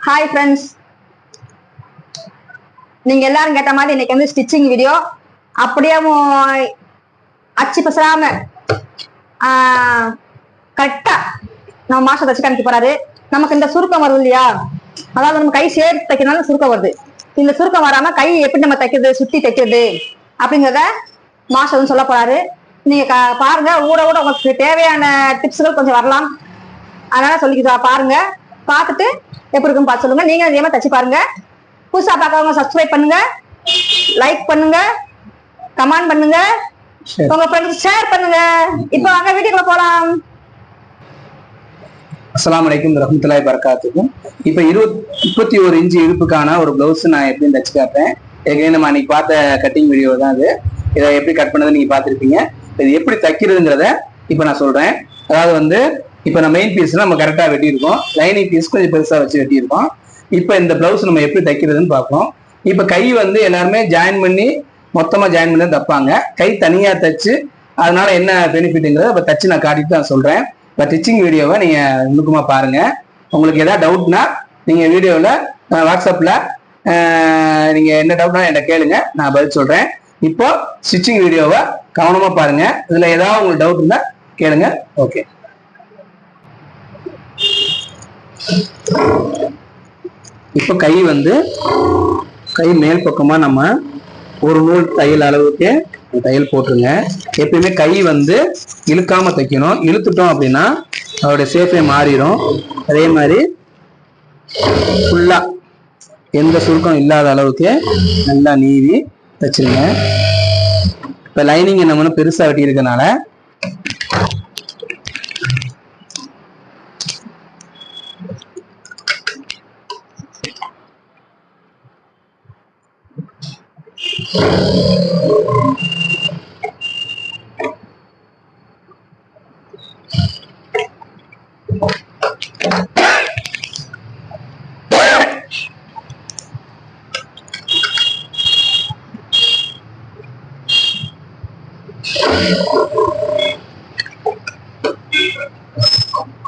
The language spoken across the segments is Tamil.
ஹாய் ஃப்ரெண்ட்ஸ் நீங்க எல்லாரும் கேட்ட மாதிரி இன்னைக்கு வந்து ஸ்டிச்சிங் வீடியோ அப்படியே அச்சு பசராம கரெக்டா நம்ம மாஸ்டர் தச்சு காமிக்க போறாரு. நமக்கு இந்த சுருக்கம் வருது இல்லையா? அதாவது நம்ம கை சேர்த்து தைக்கிறதுனால சுருக்கம் வருது. இந்த சுருக்கம் வராம கை எப்படி நம்ம தைக்கிறது சுத்தி தைக்கிறது அப்படிங்கிறத மாஸ்டர் வந்து சொல்ல போறாரு. நீங்க பாருங்க ஊட ஊட உங்களுக்கு தேவையான டிப்ஸ்கள் கொஞ்சம் வரலாம். அதனால சொல்லி பாருங்க. பார்த்துட்டு எப்படி இருக்குன்னு பார்த்து சொல்லுங்க. நீங்க மாதிரி தச்சு பாருங்க. புதுசா பார்க்கறவங்க சப்ஸ்கிரைப் பண்ணுங்க. லைக் பண்ணுங்க. கமெண்ட் பண்ணுங்க. உங்க ஃப்ரெண்ட்ஸ் ஷேர் பண்ணுங்க. இப்போ வாங்க வீடியோக்குள்ள போலாம். அஸ்ஸலாமு அலைக்கும் ரஹமத்துல்லாஹி பரக்காத்துக்கும் இப்போ இருபத் முப்பத்தி ஒரு இன்ச்சு இடுப்புக்கான ஒரு பிளவுஸ் நான் எப்படி தச்சு காப்பேன் ஏற்கனவே நம்ம அன்னைக்கு பார்த்த கட்டிங் வீடியோ தான் அது. இதை எப்படி கட் பண்ணதை நீங்க பார்த்துருப்பீங்க. இது எப்படி தைக்கிறதுங்கிறத இப்போ நான் சொல்றேன். அதாவது வந்து இப்போ நம்ம மெயின் பீஸ் நம்ம கரெக்டாக வெட்டியிருக்கோம். லைனிங் பீஸ் கொஞ்சம் பெருசாக வச்சு வெட்டியிருக்கோம். இப்போ இந்த பிளவுஸ் நம்ம எப்படி தைக்கிறதுன்னு பார்ப்போம். இப்போ கை வந்து எல்லாருமே ஜாயின் பண்ணி மொத்தமாக ஜாயின் பண்ணி தான் தைப்பாங்க. கை தனியாக தைச்சு அதனால என்ன பெனிஃபிட்டுங்கிறத இப்போ தச்சு நான் காட்டிட்டு தான் சொல்றேன். இப்போ டிச்சிங் வீடியோவை நீங்க நுணுக்கமா பாருங்க. உங்களுக்கு ஏதாவது டவுட்னா நீங்க வீடியோவில் வாட்ஸ்அப்ல நீங்கள் நீங்க என்ன டவுட்னா என்கிட்ட கேளுங்க. நான் பதில் சொல்றேன். இப்போ ஸ்டிச்சிங் வீடியோவை கவனமா பாருங்க. இதுல ஏதாவது உங்களுக்கு டவுட் இருந்தா கேளுங்க. ஓகே இப்போ கை வந்து கை மேல் பக்கமா நம்ம ஒரு நூல் தையல் அளவுக்கு தையல் போட்டுருங்க. எப்பயுமே கை வந்து இழுக்காம தைக்கணும். இழுத்துட்டோம் அப்படின்னா அதோடைய சேஃபே மாறிடும். அதே மாதிரி ஃபுல்லா எந்த சுருக்கம் இல்லாத அளவுக்கு நல்லா நீவி தைச்சிருங்க இப்போ லைனிங் நம்ம பெருசாக பெருசா வெட்டி இருக்கனால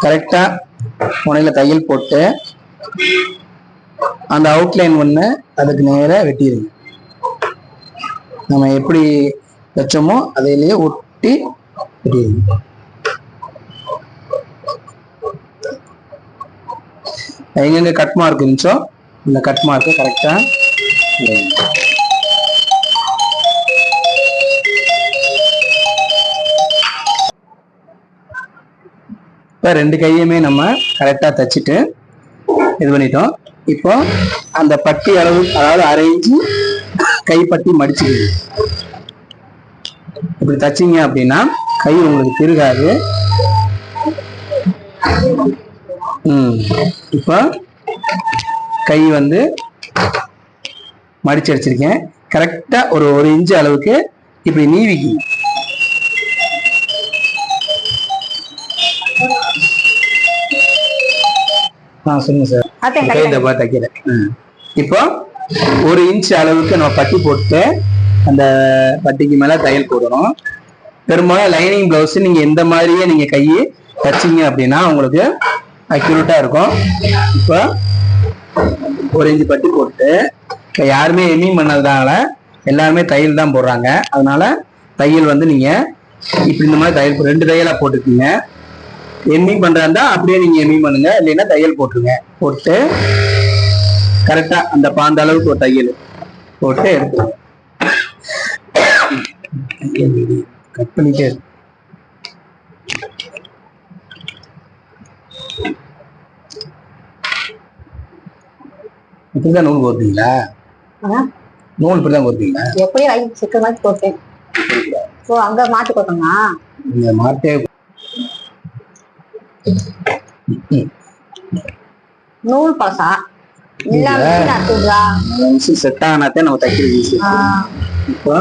கரெக்டா முனையில தையல் போட்டு அந்த அவுட்லைன் ஒண்ணு அதுக்கு நேராக வெட்டிடுங்க நம்ம எப்படி வச்சோமோ அதிலேயே ஒட்டி வெட்டிடுங்க எங்கெங்க கட் மார்க் இருந்துச்சோ இந்த கட் மார்க்கை கரெக்டா இப்போ ரெண்டு கையுமே நம்ம கரெக்டாக தச்சுட்டு இது பண்ணிட்டோம். இப்போ அந்த பட்டி அளவு அதாவது அரை கைப்பட்டி மடிச்சுக்கணும் இப்படி தச்சிங்க அப்படின்னா கை உங்களுக்கு திருகாது. ம். இப்போ கை வந்து மடிச்சு அடிச்சிருக்கேன். கரெக்டாக ஒரு ஒரு இன்ச்சு அளவுக்கு இப்படி நீவிக்கு. ஆ சொல்லுங்க சார். இந்த தைக்கிறேன். இப்போ ஒரு இன்ச் அளவுக்கு நம்ம பட்டி போட்டு அந்த பட்டிக்கு மேல தையல் போடணும். பெரும்பாலும் லைனிங் பிளவுஸ் நீங்க எந்த மாதிரியே நீங்க கையை தச்சீங்க அப்படின்னா உங்களுக்கு அக்யூரேட்டா இருக்கும். இப்போ ஒரு இன்ச் பட்டி போட்டு இப்ப யாருமே எம்மிங் பண்ணதுனால எல்லாருமே தையல் தான் போடுறாங்க. அதனால தையல் வந்து நீங்க இப்படி இந்த மாதிரி தையல் ரெண்டு தையலா போட்டுக்கீங்க. எம்மிங் பண்றதா? அப்படியே நீங்க எம்மிங் பண்ணுங்க. இல்லைன்னா தையல் போட்டுருங்க. போட்டு கரெக்டா அந்த பாந்த அளவுக்கு ஒரு தையல் போட்டு எடுத்துருங்க கட் பண்ணிட்டே. இப்படிதான் நூல் கோர்த்தீங்களா நூல் இப்படிதான் கோர்த்தீங்களா எப்படியும் லைட் சிக்க மாதிரி போட்டேன். ஸோ அங்க மாத்தி போட்டோமா நீங்க மாட்டே நூல் அத்துடுறா செட் ஆனாத்தே நம்ம தைக்கிறது ஈஸி இப்போ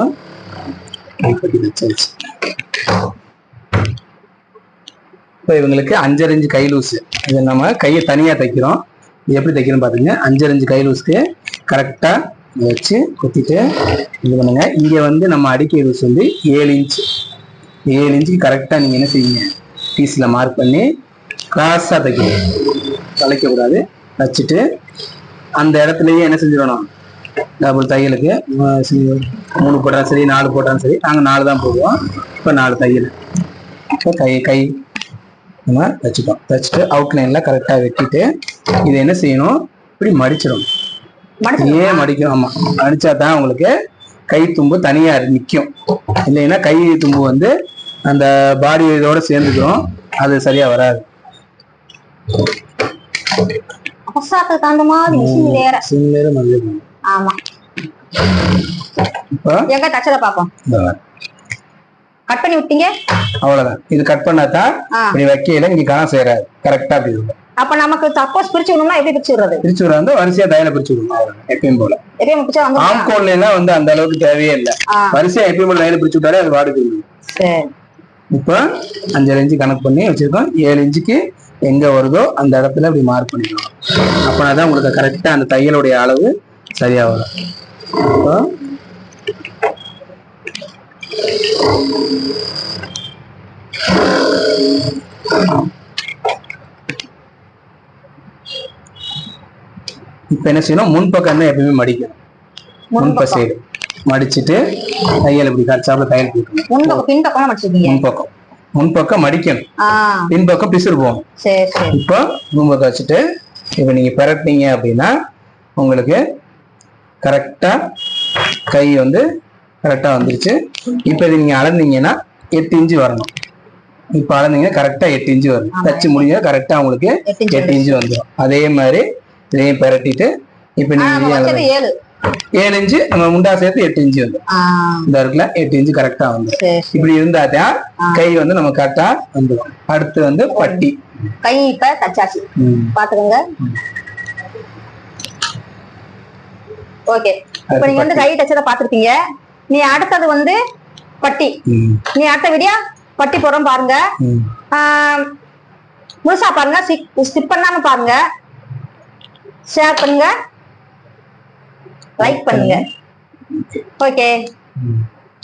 இவங்களுக்கு அஞ்சரை இன்ச்சு கை லூஸு இது நம்ம கையை தனியாக தைக்கிறோம். இது எப்படி தைக்கிறோம் பாத்துங்க அஞ்சரை இன்ச்சு கை லூஸ்க்கு கரெக்டாக வச்சு குத்திட்டு இது பண்ணுங்க. இங்கே வந்து நம்ம அடிக்கை லூஸ் வந்து ஏழு இன்ச் ஏழு இன்ச்சுக்கு கரெக்டாக நீங்கள் என்ன செய்வீங்க? பீஸ்ல மார்க் பண்ணி கிராஸா தைக்கணும் வளைக்க கூடாது வச்சுட்டு அந்த இடத்துலயே என்ன செஞ்சிடணும் டபுள் தையலுக்கு மூணு போட்டாலும் சரி நாலு போட்டாலும் சரி நாங்க நாலு தான் போடுவோம். இப்போ நாலு தையல். இப்போ கை கை நம்ம தைச்சிட்டோம் தைச்சிட்டு அவுட்லைன்ல கரெக்டா வெட்டிட்டு இதை என்ன செய்யணும்? இப்படி மடிச்சிடணும் மடிச்சு ஏன் மடிக்கணும் ஆமா. மடிச்சா தான் உங்களுக்கு கை தும்பு தனியா நிக்கும். இல்லைன்னா கை தும்பு வந்து அந்த பாடி இதோட சேர்ந்துக்கிறோம். அது சரியா வராது. அவசரத்துக்கு தகுந்த மாதிரி மிஷின் வேற சின்னரு மஞ்சள் ஆமா. இப்போ எங்க தச்சதை பாப்போம் இந்த மாதிரி. கட் பண்ணி விட்டீங்க? அவ்வளவுதான். இது கட் பண்ணாதான் ஆ. இப்படி வைக்கையில இங்க கணம் சேராது கரெக்டா அப்படி இருக்கும் அப்ப நமக்கு சப்போஸ் பிரிச்சு விடணும்னா எப்படி பிரிச்சு விடுறது? பிரிச்சு வந்து வரிசையா தையல பிரிச்சு விடணும். எப்பயும் போல. எப்பயும் பிரிச்சா வந்து எல்லாம் வந்து அந்த அளவுக்கு தேவையே இல்லை. வரிசையா எப்பயும் போல தையல பிரிச்சு விட்டாலே அது வாடுக்கு இப்போ அஞ்சரை இன்ச்சு கணக்கு பண்ணி வச்சிருக்கோம். ஏழு இன்ச்சுக்கு எங்க வருதோ அந்த இடத்துல இப்படி மார்க் பண்ணிக்கணும். அப்பனா தான் உங்களுக்கு கரெக்டா அந்த தையலுடைய அளவு சரியா வரும். இப்போ இப்ப என்ன செய்யணும்? முன்பக்கம் தான் எப்பயுமே மடிக்கணும். முன்ப சைடு மடிச்சிட்டு தையல் இப்படி கரைச்சாப்புல தையல் போட்டுக்கணும். முன்பக்கம். முன்பக்கம் ஆ. பின்பக்கம் பிசுறு போகும் சரி சரி. இப்போ முன்பக்கம் வச்சுட்டு இப்போ நீங்க பெரட்டினீங்க அப்படின்னா உங்களுக்கு கரெக்டா கை வந்து கரெக்டா வந்துருச்சு. இப்போ இது நீங்க அளந்தீங்கன்னா எட்டு இன்ச்சு வரணும். இப்போ அளந்தீங்கன்னா கரெக்டா எட்டு இன்ச்சு வரும். தச்சு முடிஞ்சா கரெக்டா உங்களுக்கு எட்டு இன்ச்சு வந்துடும் அதே மாதிரி இதையும் பெரட்டிட்டு இப்போ நீங்க ஏழு. ஏழு இன்ச்சு நம்ம முண்டா சேர்த்து எட்டு இன்ச்சு வந்துடும் ஆ. இந்த இருக்குல்ல எட்டு இன்ச்சு கரெக்டா சரி இப்படி இருந்தாதான். கை வந்து நம்ம கரெக்டா வந்துடும் அடுத்து வந்து பட்டி. கை இப்ப தச்சாச்சு. பாத்துக்கோங்க. ஓகே. இப்ப நீங்க வந்து கை தச்சதை பாத்திருப்பீங்க. நீ அடுத்தது வந்து பட்டி. நீ அடுத்த வீடியோ பட்டி போடுறோம் பாருங்க. முழுசா பாருங்க. ஸ்கிப் பண்ணாம பாருங்க. ஷேர் பண்ணுங்க. லைக் பண்ணுங்க. ஓகே.